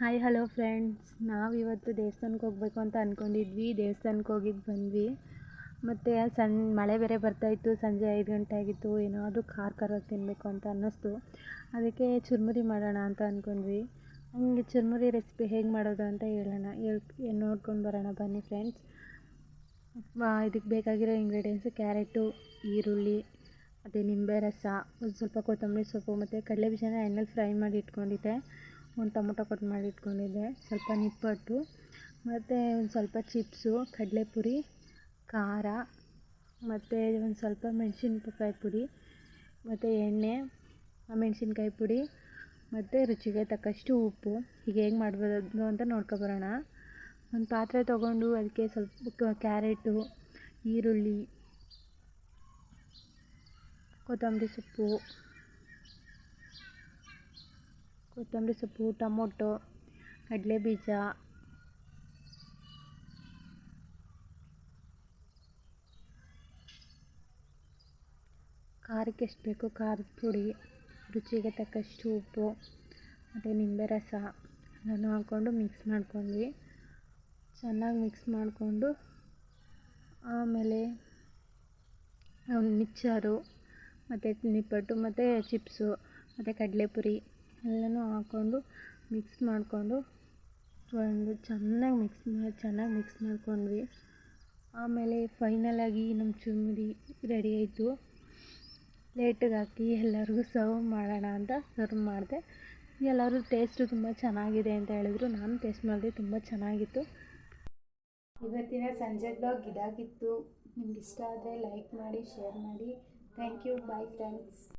Hi hello friends ನಾವು ಇವತ್ತು ದೇವಸ್ಥಾನಕ್ಕೆ ಹೋಗಬೇಕು ಅಂತ ಅಂದ್ಕೊಂಡಿದ್ವಿ ದೇವಸ್ಥಾನಕ್ಕೆ ಹೋಗಿದ್ದು ಬಂದ್ವಿ. ಮತ್ತು ಸಣ್ಣ ಮಳೆ ಬೇರೆ ಬರ್ತಾಯಿತ್ತು ಸಂಜೆ ಐದು ಗಂಟೆ ಆಗಿತ್ತು. ಏನಾದರೂ ಖಾರ ಖಾರ ತಿನ್ನಬೇಕು ಅಂತ ಅನ್ನಿಸ್ತು. ಅದಕ್ಕೆ ಚುರುಮುರಿ ಮಾಡೋಣ ಅಂತ ಅಂದ್ಕೊಂಡ್ವಿ ಹಂಗೆ ಚುರುಮುರಿ ರೆಸಿಪಿ ಹೇಗೆ ಮಾಡೋದು ಅಂತ ಹೇಳೋಣ. ಹೇಳಿ ನೋಡ್ಕೊಂಡು ಬರೋಣ ಬನ್ನಿ ಫ್ರೆಂಡ್ಸ್ ಇದಕ್ಕೆ ಬೇಕಾಗಿರೋ ಇಂಗ್ರೀಡಿಯೆಂಟ್ಸು ಕ್ಯಾರೆಟು, ಈರುಳ್ಳಿ ಮತ್ತು ನಿಂಬೆ ರಸ ಸ್ವಲ್ಪ ಕೊತ್ತಂಬರಿ ಸೊಪ್ಪು, ಮತ್ತು ಕಡಲೆ ಬೀಜನ ಎಣ್ಣೆಲಿ ಫ್ರೈ ಮಾಡಿ ಇಟ್ಕೊಂಡಿದ್ದೆ. ಒಂದು ಟೊಮೊಟೊ ಕಟ್ ಮಾಡಿ ಇಟ್ಕೊಂಡಿದ್ದೆ. ಸ್ವಲ್ಪ ನಿಪ್ಪಟ್ಟು, ಮತ್ತು ಒಂದು ಸ್ವಲ್ಪ ಚಿಪ್ಸು, ಕಡಲೆಪುರಿ, ಖಾರ, ಮತ್ತು ಒಂದು ಸ್ವಲ್ಪ ಮೆಣಸಿನ್ಕಾಯಿ ಪುಡಿ, ಮತ್ತು ಎಣ್ಣೆ ಮೆಣಸಿನ್ಕಾಯಿ ಪುಡಿ, ಮತ್ತು ರುಚಿಗೆ ತಕ್ಕಷ್ಟು ಉಪ್ಪು. ಈಗ ಹೇಗೆ ಮಾಡ್ಬೋದು ಅಂತ ನೋಡ್ಕೊಬರೋಣ. ಒಂದು ಪಾತ್ರೆ ತೊಗೊಂಡು ಅದಕ್ಕೆ ಸ್ವಲ್ಪ ಕ್ಯಾರೆಟು, ಈರುಳ್ಳಿ, ಕೊತ್ತಂಬರಿ ಸೊಪ್ಪು ಕೊತ್ತಂಬರಿ ಸೊಪ್ಪು, ಟೊಮೊಟೊ, ಕಡಲೆ ಬೀಜ. ಖಾರಕ್ಕೆ ಎಷ್ಟು ಬೇಕು ಖಾರದ ಪುಡಿ, ರುಚಿಗೆ ತಕ್ಕಷ್ಟು ಉಪ್ಪು, ಮತ್ತು ನಿಂಬೆ ರಸ ಎಲ್ಲನೂ ಹಾಕ್ಕೊಂಡು ಮಿಕ್ಸ್ ಮಾಡ್ಕೊಂಡ್ವಿ. ಚೆನ್ನಾಗಿ ಮಿಕ್ಸ್ ಮಾಡಿಕೊಂಡು ಆಮೇಲೆ ಮಿಚ್ಚಾರು ಮತ್ತು ನಿಪ್ಪಟ್ಟು, ಮತ್ತು ಚಿಪ್ಸು ಮತ್ತು ಕಡಲೆಪುರಿ ಎಲ್ಲನೂ ಹಾಕ್ಕೊಂಡು ಮಿಕ್ಸ್ ಮಾಡಿಕೊಂಡು ಒಂದು ಚೆನ್ನಾಗಿ ಮಿಕ್ಸ್ ಮಾಡಿ ಚೆನ್ನಾಗಿ ಮಿಕ್ಸ್ ಮಾಡ್ಕೊಂಡ್ವಿ. ಆಮೇಲೆ ಫೈನಲಾಗಿ ನಮ್ಮ ಚುರುಮುರಿ ರೆಡಿ ಆಯಿತು. ಪ್ಲೇಟಿಗೆ ಹಾಕಿ ಎಲ್ಲರಿಗೂ ಸರ್ವ್ ಮಾಡೋಣ ಅಂತ ಸರ್ವ್ ಮಾಡಿದೆ. ಎಲ್ಲರೂ ಟೇಸ್ಟು ತುಂಬ ಚೆನ್ನಾಗಿದೆ ಅಂತ ಹೇಳಿದ್ರು. ನಾನು ಟೇಸ್ಟ್ ಮಾಡಿದೆ, ತುಂಬ ಚೆನ್ನಾಗಿತ್ತು. ಇವತ್ತಿನ ಸಂಜೆ ಬ್ಲಾಗ್ ಇದಾಗಿತ್ತು. ನಿಮ್ಗೆ ಇಷ್ಟ ಆದರೆ ಲೈಕ್ ಮಾಡಿ ಶೇರ್ ಮಾಡಿ. Thank you bye friends